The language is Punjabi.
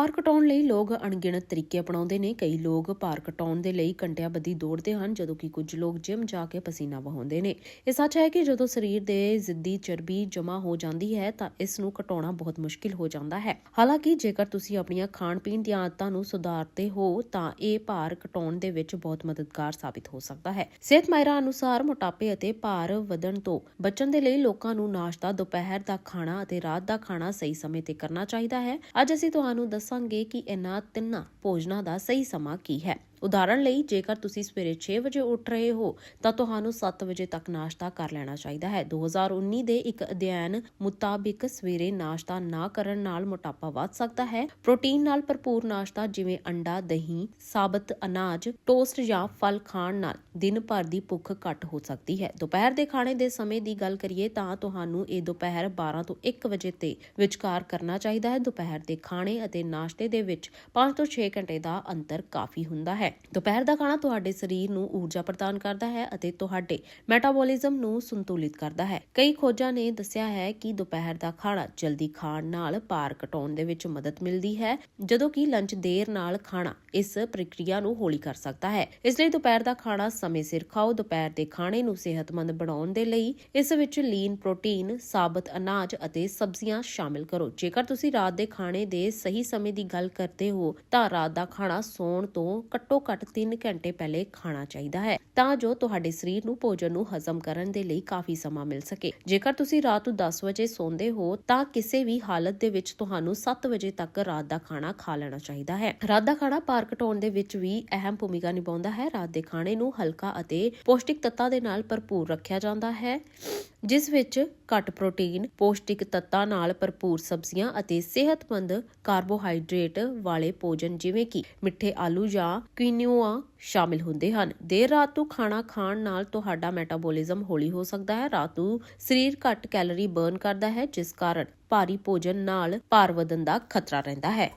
ਭਾਰ ਘਟਾਉਣ ਲਈ ਲੋਕ ਅਣਗਿਣਤ ਤਰੀਕੇ ਅਪਣਾਉਂਦੇ ਨੇ। ਕਈ ਲੋਕ ਭਾਰ ਘਟਾਉਣ ਦੇ ਲਈ ਘੰਟਿਆਂ ਬੱਧੀ ਦੌੜਦੇ ਹਨ, ਜਦੋਂ ਕਿ ਕੁਝ ਲੋਕ ਜਿਮ ਜਾ ਕੇ ਪਸੀਨਾ ਵਹਾਉਂਦੇ ਨੇ। ਇਹ ਸੱਚ ਹੈ ਕਿ ਜਦੋਂ ਸਰੀਰ ਦੇ ਜ਼ਿੱਦੀ ਚਰਬੀ ਜਮ੍ਹਾਂ ਹੋ ਜਾਂਦੀ ਹੈ, ਤਾਂ ਇਸ ਨੂੰ ਘਟਾਉਣਾ ਬਹੁਤ ਮੁਸ਼ਕਿਲ ਹੋ ਜਾਂਦਾ ਹੈ। ਹਾਲਾਂਕਿ, ਜੇਕਰ ਤੁਸੀਂ ਆਪਣੀਆਂ ਖਾਣ ਪੀਣ ਦੀਆਂ ਆਦਤਾਂ ਨੂੰ ਸੁਧਾਰਦੇ ਹੋ, ਤਾਂ ਇਹ ਭਾਰ ਘਟਾਉਣ ਦੇ ਵਿੱਚ ਬਹੁਤ ਮਦਦਗਾਰ ਸਾਬਿਤ ਹੋ ਸਕਦਾ ਹੈ। ਸਿਹਤ ਮਾਹਿਰਾਂ ਅਨੁਸਾਰ ਮੋਟਾਪੇ ਅਤੇ ਭਾਰ ਵਧਣ ਤੋਂ ਬਚਣ ਦੇ ਲਈ ਲੋਕਾਂ ਨੂੰ ਨਾਸ਼ਤਾ, ਦੁਪਹਿਰ ਦਾ ਖਾਣਾ ਅਤੇ ਰਾਤ ਦਾ ਖਾਣਾ ਸਹੀ ਸਮੇਂ ਤੇ ਕਰਨਾ ਚਾਹੀਦਾ ਹੈ। ਅੱਜ ਅਸੀਂ ਤੁਹਾਨੂੰ ਦੱਸ ਦੱਸਾਂਗੇ ਕਿ ਇਹਨਾਂ ਤਿੰਨਾਂ ਭੋਜਨਾਂ ਦਾ ਸਹੀ ਸਮਾਂ ਕੀ ਹੈ। ਉਦਾਹਰਣ ਲਈ, ਜੇਕਰ ਤੁਸੀਂ ਸਵੇਰੇ 6 ਵਜੇ ਉੱਠ ਰਹੇ ਹੋ, ਤਾਂ ਤੁਹਾਨੂੰ 7 ਵਜੇ ਤੱਕ ਨਾਸ਼ਤਾ ਕਰ ਲੈਣਾ ਚਾਹੀਦਾ ਹੈ। 2019 ਦੇ ਇੱਕ ਅਧਿਐਨ ਮੁਤਾਬਿਕ ਸਵੇਰੇ ਨਾਸ਼ਤਾ ਨਾ ਕਰਨ ਨਾਲ ਮੋਟਾਪਾ ਵੱਧ ਸਕਦਾ ਹੈ। ਪ੍ਰੋਟੀਨ ਨਾਲ ਭਰਪੂਰ ਨਾਸ਼ਤਾ ਜਿਵੇਂ ਅੰਡਾ, ਦਹੀਂ, ਸਾਬਤ ਅਨਾਜ, ਟੋਸਟ ਜਾਂ ਫਲ ਖਾਣ ਨਾਲ ਦਿਨ ਭਰ ਦੀ ਭੁੱਖ ਘੱਟ ਹੋ ਸਕਦੀ ਹੈ। ਦੁਪਹਿਰ ਦੇ ਖਾਣੇ ਦੇ ਸਮੇਂ ਦੀ ਗੱਲ ਕਰੀਏ, ਤਾਂ ਤੁਹਾਨੂੰ ਇਹ ਦੁਪਹਿਰ 12 ਤੋਂ 1 ਵਜੇ ਤੇ ਵਿਚਕਾਰ ਕਰਨਾ ਚਾਹੀਦਾ ਹੈ। ਦੁਪਹਿਰ ਦੇ ਖਾਣੇ ਅਤੇ ਨਾਸ਼ਤੇ ਦੇ ਵਿੱਚ 5 ਤੋਂ 6 ਘੰਟੇ ਦਾ ਅੰਤਰ ਕਾਫੀ ਹੁੰਦਾ ਹੈ। ਦੁਪਹਿਰ ਦਾ ਖਾਣਾ ਤੁਹਾਡੇ ਸਰੀਰ ਨੂੰ ਊਰਜਾ ਪ੍ਰਦਾਨ ਕਰਦਾ ਹੈ ਅਤੇ ਤੁਹਾਡੇ ਮੈਟਾਬੋਲਿਜ਼ਮ ਨੂੰ ਸੰਤੁਲਿਤ ਕਰਦਾ ਹੈ। ਕਈ ਖੋਜਾਂ ਨੇ ਦੱਸਿਆ ਹੈ ਕਿ ਦੁਪਹਿਰ ਦਾ ਖਾਣਾ ਜਲਦੀ ਖਾਣ ਨਾਲ ਭਾਰ ਘਟਾਉਣ ਦੇ ਵਿੱਚ ਮਦਦ ਮਿਲਦੀ ਹੈ, ਜਦੋਂ ਕਿ ਲੰਚ ਦੇਰ ਨਾਲ ਖਾਣਾ ਇਸ ਪ੍ਰਕਿਰਿਆ ਨੂੰ ਹੌਲੀ ਕਰ ਸਕਦਾ ਹੈ। ਇਸ ਲਈ ਦੁਪਹਿਰ ਦਾ ਖਾਣਾ ਸਮੇਂ ਸਿਰ ਖਾਓ। ਦੁਪਹਿਰ ਦੇ ਖਾਣੇ ਨੂੰ ਸਿਹਤਮੰਦ ਬਣਾਉਣ ਦੇ ਲਈ ਇਸ ਵਿੱਚ ਲੀਨ ਪ੍ਰੋਟੀਨ, ਸਾਬਤ ਅਨਾਜ ਅਤੇ ਸਬਜ਼ੀਆਂ ਸ਼ਾਮਿਲ ਕਰੋ। ਜੇਕਰ ਤੁਸੀਂ ਰਾਤ ਦੇ ਖਾਣੇ ਦੇ ਸਹੀ ਸਮੇਂ ਦੀ ਗੱਲ ਕਰਦੇ ਹੋ, ਤਾਂ ਰਾਤ ਦਾ ਖਾਣਾ ਸੌਣ ਤੋਂ ਘੱਟੋ ਘੱਟ 3 ਘੰਟੇ ਪਹਿਲੇ ਖਾਣਾ ਚਾਹੀਦਾ ਹੈ, ਤਾਂ ਜੋ ਤੁਹਾਡੇ ਸਰੀਰ ਨੂੰ ਭੋਜਨ ਨੂੰ ਹਜ਼ਮ ਕਰਨ ਦੇ ਲਈ ਕਾਫੀ ਸਮਾਂ ਮਿਲ ਸਕੇ। ਜੇਕਰ ਤੁਸੀਂ ਰਾਤ ਨੂੰ 10 ਵਜੇ ਸੌਂਦੇ ਹੋ, ਤਾਂ ਕਿਸੇ ਵੀ ਹਾਲਤ ਦੇ ਵਿੱਚ ਤੁਹਾਨੂੰ 7 ਵਜੇ ਤੱਕ ਰਾਤ ਦਾ ਖਾਣਾ ਖਾ ਲੈਣਾ ਚਾਹੀਦਾ ਹੈ। ਰਾਤ ਦਾ ਖਾਣਾ ਭਾਰ ਘਟਾਉਣ ਦੇ ਵਿੱਚ ਵੀ ਅਹਿਮ ਭੂਮਿਕਾ ਨਿਭਾਉਂਦਾ ਹੈ। ਰਾਤ ਦੇ ਖਾਣੇ ਨੂੰ ਹਲਕਾ ਅਤੇ ਪੌਸ਼ਟਿਕ ਤੱਤਾਂ ਦੇ ਨਾਲ ਭਰਪੂਰ ਰੱਖਿਆ ਜਾਂਦਾ ਹੈ। ਜਿਸ ਵਿੱਚ ਘੱਟ ਪ੍ਰੋਟੀਨ, ਪੌਸ਼ਟਿਕ ਤੱਤਾਂ ਨਾਲ ਭਰਪੂਰ ਸਬਜ਼ੀਆਂ ਅਤੇ ਸਿਹਤਮੰਦ ਕਾਰਬੋਹਾਈਡਰੇਟ ਵਾਲੇ ਭੋਜਨ ਜਿਵੇਂ ਕਿ ਮਿੱਠੇ ਆਲੂ ਜਾਂ ਕੁਇਨੋਆ ਸ਼ਾਮਿਲ ਹੁੰਦੇ ਹਨ। ਦੇਰ ਰਾਤ ਨੂੰ ਖਾਣਾ ਖਾਣ ਨਾਲ ਤੁਹਾਡਾ ਮੈਟਾਬੋਲਿਜ਼ਮ ਹੌਲੀ ਹੋ ਸਕਦਾ ਹੈ। ਰਾਤ ਨੂੰ ਸਰੀਰ ਘੱਟ ਕੈਲੋਰੀ ਬਰਨ ਕਰਦਾ ਹੈ, ਜਿਸ ਕਾਰਨ ਭਾਰੀ ਭੋਜਨ ਨਾਲ ਭਾਰ ਵਧਣ ਦਾ ਖਤਰਾ ਰਹਿੰਦਾ ਹੈ।